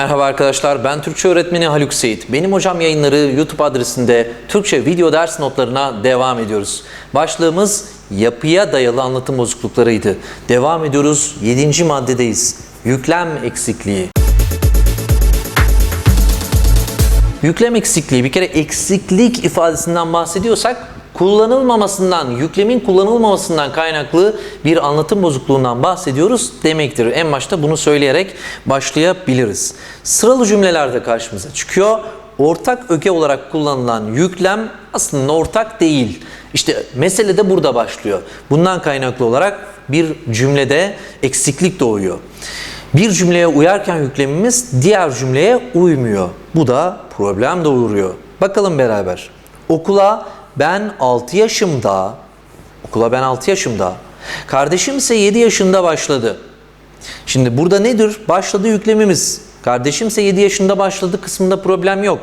Merhaba arkadaşlar, ben Türkçe öğretmeni Haluk Seyit. Benim hocam yayınları YouTube adresinde Türkçe video ders notlarına devam ediyoruz. Başlığımız yapıya dayalı anlatım bozukluklarıydı. Devam ediyoruz, 7. maddedeyiz. Yüklem eksikliği. Yüklem eksikliği bir kere eksiklik ifadesinden bahsediyorsak kullanılmamasından, yüklemin kullanılmamasından kaynaklı bir anlatım bozukluğundan bahsediyoruz demektir. En başta bunu söyleyerek başlayabiliriz. Sıralı cümlelerde karşımıza çıkıyor. Ortak öge olarak kullanılan yüklem aslında ortak değil. İşte mesele de burada başlıyor. Bundan kaynaklı olarak bir cümlede eksiklik doğuyor. Bir cümleye uyarken yüklemimiz diğer cümleye uymuyor. Bu da problem doğuruyor. Bakalım beraber. Okula ben 6 yaşımda, okula ben 6 yaşımda, kardeşim ise 7 yaşında başladı. Şimdi burada nedir? Başladı yüklemimiz. Kardeşim ise 7 yaşında başladı kısmında problem yok.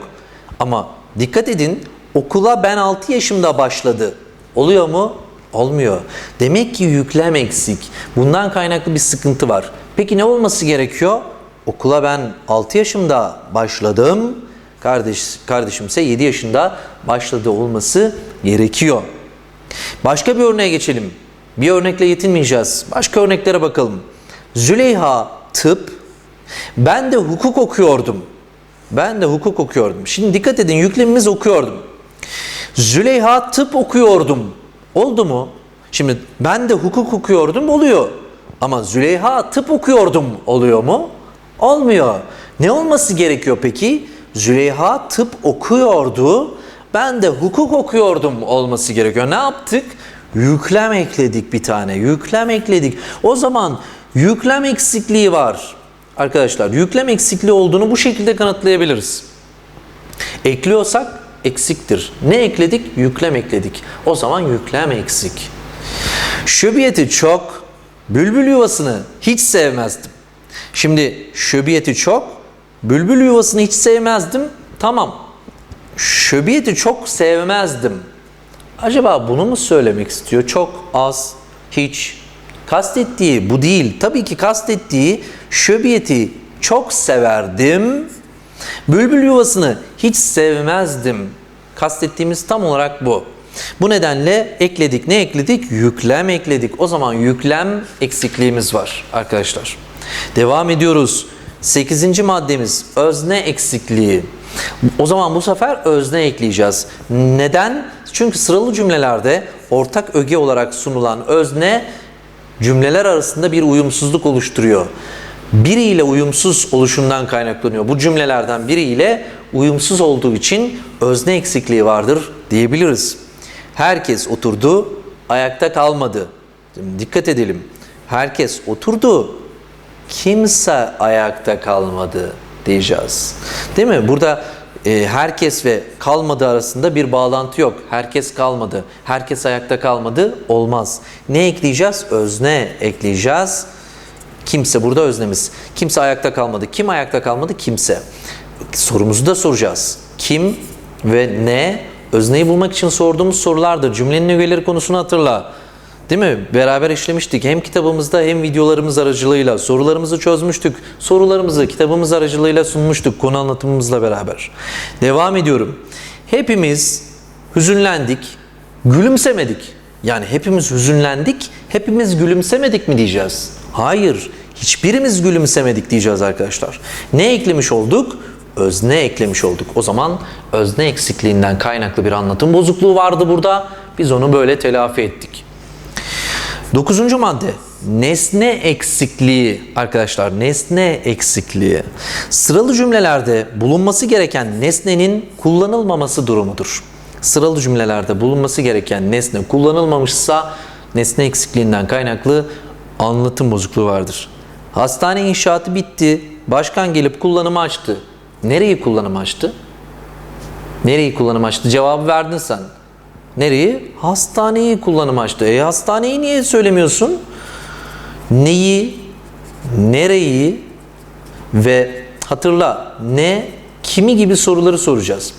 Ama dikkat edin okula ben 6 yaşımda başladı. Oluyor mu? Olmuyor. Demek ki yüklem eksik. Bundan kaynaklı bir sıkıntı var. Peki ne olması gerekiyor? Okula ben 6 yaşımda başladım. Kardeş, kardeşim ise 7 yaşında başladı olması gerekiyor. Başka bir örneğe geçelim. Bir örnekle yetinmeyeceğiz. Başka örneklere bakalım. Züleyha tıp, ben de hukuk okuyordum. Ben de hukuk okuyordum. Şimdi dikkat edin yüklemimiz okuyordum. Züleyha tıp okuyordum. Oldu mu? Şimdi ben de hukuk okuyordum oluyor. Ama Züleyha tıp okuyordum oluyor mu? Olmuyor. Ne olması gerekiyor peki? Züleyha tıp okuyordu. Ben de hukuk okuyordum olması gerekiyor. Ne yaptık? Yüklem ekledik bir tane. Yüklem ekledik. O zaman yüklem eksikliği var. Arkadaşlar yüklem eksikliği olduğunu bu şekilde kanıtlayabiliriz. Ekliyorsak eksiktir. Ne ekledik? Yüklem ekledik. O zaman yüklem eksik. Şöbiyeti çok, bülbül yuvasını hiç sevmezdim. Şimdi şöbiyeti çok, bülbül yuvasını hiç sevmezdim. Tamam. Şöbiyeti çok sevmezdim. Acaba bunu mu söylemek istiyor? Çok az, hiç. Kastettiği bu değil. Tabii ki kastettiği şöbiyeti çok severdim. Bülbül yuvasını hiç sevmezdim. Kastettiğimiz tam olarak bu. Bu nedenle ekledik. Ne ekledik? Yüklem ekledik. O zaman yüklem eksikliğimiz var arkadaşlar. Devam ediyoruz. 8. maddemiz özne eksikliği. O zaman bu sefer özne ekleyeceğiz. Neden? Çünkü sıralı cümlelerde ortak öge olarak sunulan özne cümleler arasında bir uyumsuzluk oluşturuyor. Biriyle uyumsuz oluşundan kaynaklanıyor. Bu cümlelerden biriyle uyumsuz olduğu için özne eksikliği vardır diyebiliriz. Herkes oturdu, ayakta kalmadı. Şimdi dikkat edelim. Herkes oturdu, kimse ayakta kalmadı diyeceğiz. Değil mi? Burada e, herkes ve kalmadı arasında bir bağlantı yok. Herkes kalmadı, herkes ayakta kalmadı olmaz. Ne ekleyeceğiz? Özne ekleyeceğiz. Kimse burada öznemiz. Kimse ayakta kalmadı. Kim ayakta kalmadı? Kimse. Sorumuzu da soracağız. Kim ve ne? Özneyi bulmak için sorduğumuz sorulardır. Cümlenin ögeleri konusunu hatırla. Değil mi? Beraber işlemiştik. Hem kitabımızda hem videolarımız aracılığıyla sorularımızı çözmüştük. Sorularımızı kitabımız aracılığıyla sunmuştuk konu anlatımımızla beraber. Devam ediyorum. Hepimiz hüzünlendik, gülümsemedik. Yani hepimiz hüzünlendik, hepimiz gülümsemedik mi diyeceğiz? Hayır, hiçbirimiz gülümsemedik diyeceğiz arkadaşlar. Ne eklemiş olduk? Özne eklemiş olduk. O zaman özne eksikliğinden kaynaklı bir anlatım bozukluğu vardı burada. Biz onu böyle telafi ettik. Dokuzuncu madde nesne eksikliği arkadaşlar nesne eksikliği sıralı cümlelerde bulunması gereken nesnenin kullanılmaması durumudur. Sıralı cümlelerde bulunması gereken nesne kullanılmamışsa nesne eksikliğinden kaynaklı anlatım bozukluğu vardır. Hastane inşaatı bitti. Başkan gelip kullanımı açtı. Nereyi kullanımı açtı? Nereyi kullanım açtı? Cevabı verdin sen. Nereyi? Hastaneyi kullanım açtı. E hastaneyi niye söylemiyorsun? Neyi, nereyi ve hatırla ne, kimi gibi soruları soracağız.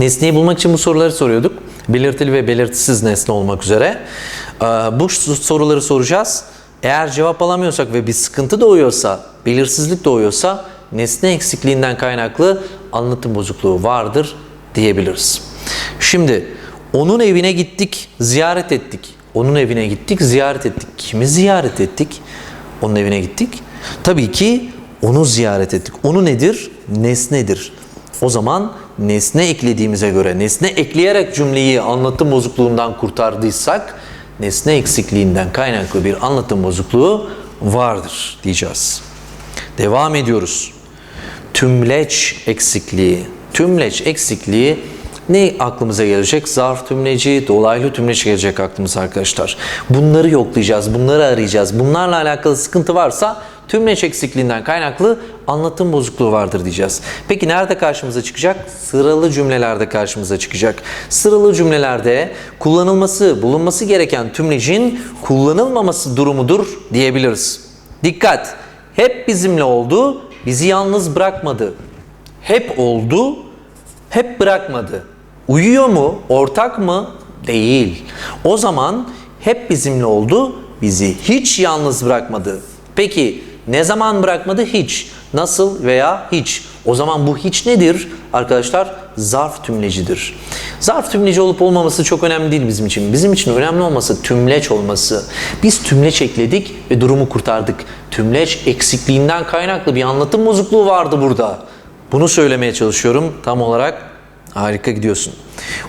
Nesneyi bulmak için bu soruları soruyorduk. Belirtili ve belirtisiz nesne olmak üzere. Ee, Bu soruları soracağız. Eğer cevap alamıyorsak ve bir sıkıntı doğuyorsa, belirsizlik doğuyorsa nesne eksikliğinden kaynaklı anlatım bozukluğu vardır diyebiliriz. Şimdi onun evine gittik, ziyaret ettik. Onun evine gittik, ziyaret ettik. Kimi ziyaret ettik? Onun evine gittik. Tabii ki onu ziyaret ettik. Onu nedir? Nesnedir. O zaman nesne eklediğimize göre, nesne ekleyerek cümleyi anlatım bozukluğundan kurtardıysak, nesne eksikliğinden kaynaklı bir anlatım bozukluğu vardır diyeceğiz. Devam ediyoruz. Tümleç eksikliği. Tümleç eksikliği ne aklımıza gelecek? Zarf tümleci, dolaylı tümleç gelecek aklımıza arkadaşlar. Bunları yoklayacağız, bunları arayacağız. Bunlarla alakalı sıkıntı varsa tümleç eksikliğinden kaynaklı anlatım bozukluğu vardır diyeceğiz. Peki nerede karşımıza çıkacak? Sıralı cümlelerde karşımıza çıkacak. Sıralı cümlelerde kullanılması, bulunması gereken tümlecin kullanılmaması durumudur diyebiliriz. Dikkat! Hep bizimle oldu, bizi yalnız bırakmadı. Hep oldu, hep bırakmadı. Uyuyor mu? Ortak mı? Değil. O zaman hep bizimle oldu, bizi hiç yalnız bırakmadı. Peki ne zaman bırakmadı? Hiç. Nasıl veya hiç. O zaman bu hiç nedir? Arkadaşlar zarf tümlecidir. Zarf tümleci olup olmaması çok önemli değil bizim için. Bizim için önemli olması tümleç olması. Biz tümleç ekledik ve durumu kurtardık. Tümleç eksikliğinden kaynaklı bir anlatım bozukluğu vardı burada. Bunu söylemeye çalışıyorum tam olarak. Harika gidiyorsun.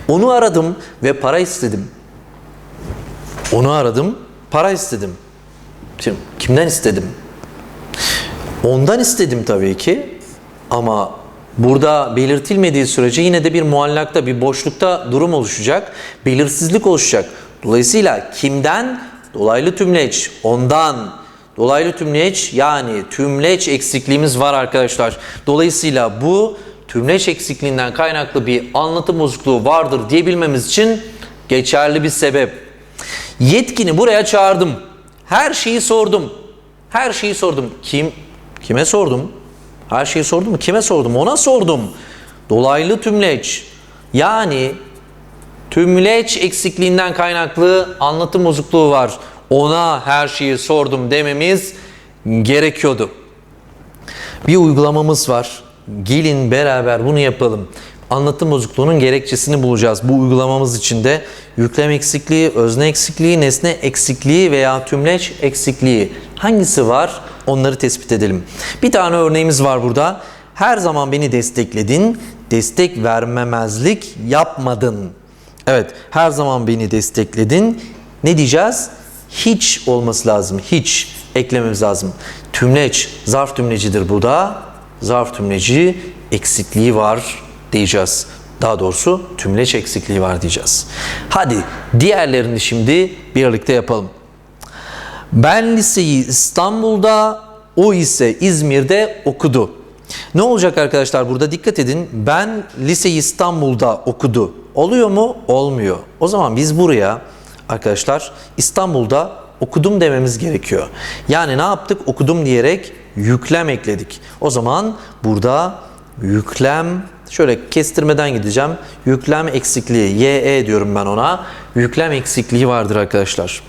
Onu aradım ve para istedim. Onu aradım, para istedim. Şimdi kimden istedim? Ondan istedim tabii ki. Ama burada belirtilmediği sürece yine de bir muallakta, bir boşlukta durum oluşacak. Belirsizlik oluşacak. Dolayısıyla kimden? Dolaylı tümleç. Ondan. Dolaylı tümleç yani tümleç eksikliğimiz var arkadaşlar. Dolayısıyla bu tümleç eksikliğinden kaynaklı bir anlatım bozukluğu vardır diyebilmemiz için geçerli bir sebep. Yetkini buraya çağırdım. Her şeyi sordum. Her şeyi sordum. Kim? Kime sordum? Her şeyi sordum? Kime sordum? Ona sordum. Dolaylı tümleç. Yani tümleç eksikliğinden kaynaklı anlatım bozukluğu var. Ona her şeyi sordum dememiz gerekiyordu. Bir uygulamamız var. Gelin beraber bunu yapalım. Anlatım bozukluğunun gerekçesini bulacağız. Bu uygulamamız içinde yüklem eksikliği, özne eksikliği, nesne eksikliği veya tümleç eksikliği hangisi var? Onları tespit edelim. Bir tane örneğimiz var burada. Her zaman beni destekledin, destek vermemezlik yapmadın. Evet, her zaman beni destekledin. Ne diyeceğiz? Hiç olması lazım. Hiç eklememiz lazım. Tümleç, zarf tümlecidir bu da. Zarf tümleci eksikliği var diyeceğiz. Daha doğrusu tümleç eksikliği var diyeceğiz. Hadi diğerlerini şimdi birlikte yapalım. Ben liseyi İstanbul'da, o ise İzmir'de okudu. Ne olacak arkadaşlar burada dikkat edin. Ben liseyi İstanbul'da okudu. Oluyor mu? Olmuyor. O zaman biz buraya arkadaşlar İstanbul'da okudum dememiz gerekiyor. Yani ne yaptık? Okudum diyerek yüklem ekledik. O zaman burada yüklem şöyle kestirmeden gideceğim. Yüklem eksikliği YE diyorum ben ona. Yüklem eksikliği vardır arkadaşlar.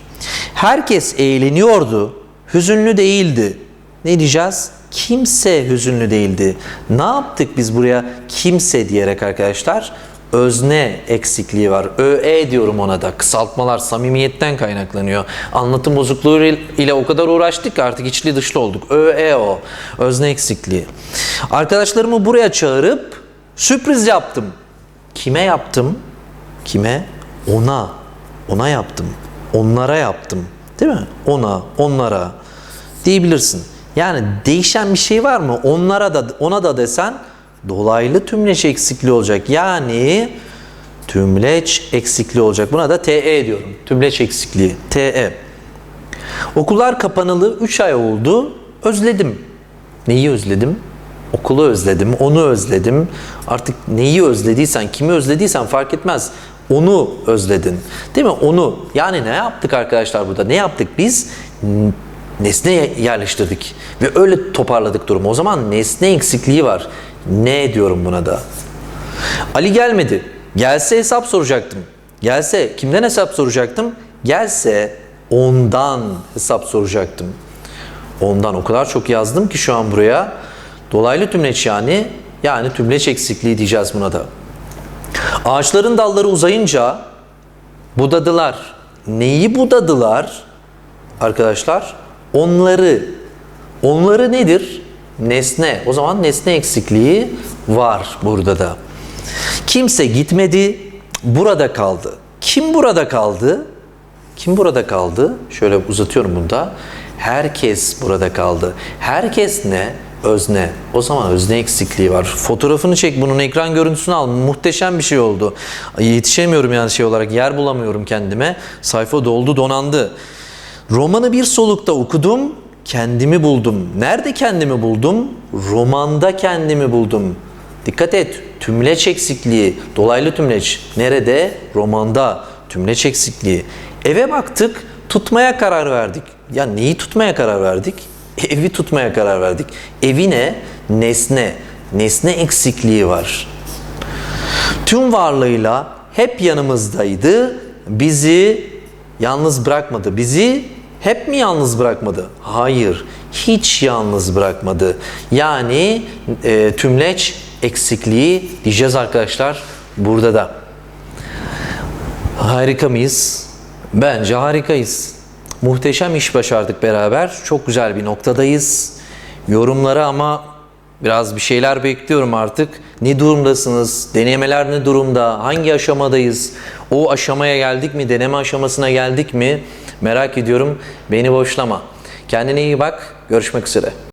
Herkes eğleniyordu. Hüzünlü değildi. Ne diyeceğiz? Kimse hüzünlü değildi. Ne yaptık biz buraya kimse diyerek arkadaşlar? Özne eksikliği var. ÖE diyorum ona da. Kısaltmalar samimiyetten kaynaklanıyor. Anlatım bozukluğu ile o kadar uğraştık ki artık içli dışlı olduk. ÖE o. Özne eksikliği. Arkadaşlarımı buraya çağırıp sürpriz yaptım. Kime yaptım? Kime? Ona. Ona yaptım. Onlara yaptım. Değil mi? Ona, onlara diyebilirsin. Yani değişen bir şey var mı? Onlara da ona da desen dolaylı tümleç eksikliği olacak. Yani tümleç eksikliği olacak. Buna da TE diyorum. Tümleç eksikliği. TE. Okullar kapanalı 3 ay oldu. Özledim. Neyi özledim? Okulu özledim, onu özledim. Artık neyi özlediysen, kimi özlediysen fark etmez. Onu özledin. Değil mi? Onu. Yani ne yaptık arkadaşlar burada? Ne yaptık biz? Nesne yerleştirdik. Ve öyle toparladık durumu. O zaman nesne eksikliği var. Ne diyorum buna da? Ali gelmedi. Gelse hesap soracaktım. Gelse kimden hesap soracaktım? Gelse ondan hesap soracaktım. Ondan o kadar çok yazdım ki şu an buraya. Dolaylı tümleç yani yani tümleç eksikliği diyeceğiz buna da. Ağaçların dalları uzayınca budadılar. Neyi budadılar? Arkadaşlar onları. Onları nedir? Nesne. O zaman nesne eksikliği var burada da. Kimse gitmedi, burada kaldı. Kim burada kaldı? Kim burada kaldı? Şöyle uzatıyorum bunda. Herkes burada kaldı. Herkes ne? Özne. O zaman özne eksikliği var. Fotoğrafını çek bunun ekran görüntüsünü al. Muhteşem bir şey oldu. Yetişemiyorum yani şey olarak. Yer bulamıyorum kendime. Sayfa doldu donandı. Romanı bir solukta okudum. Kendimi buldum. Nerede kendimi buldum? Romanda kendimi buldum. Dikkat et. Tümleç eksikliği, dolaylı tümleç. Nerede? Romanda. Tümleç eksikliği. Eve baktık, tutmaya karar verdik. Ya neyi tutmaya karar verdik? Evi tutmaya karar verdik. Evi ne? Nesne. Nesne eksikliği var. Tüm varlığıyla hep yanımızdaydı. Bizi yalnız bırakmadı. Bizi hep mi yalnız bırakmadı? Hayır. Hiç yalnız bırakmadı. Yani e, tümleç eksikliği diyeceğiz arkadaşlar burada da. Harika mıyız? Bence harikayız. Muhteşem iş başardık beraber. Çok güzel bir noktadayız. Yorumlara ama biraz bir şeyler bekliyorum artık. Ne durumdasınız? Denemeler ne durumda? Hangi aşamadayız? O aşamaya geldik mi? Deneme aşamasına geldik mi? Merak ediyorum. Beni boşlama. Kendine iyi bak. Görüşmek üzere.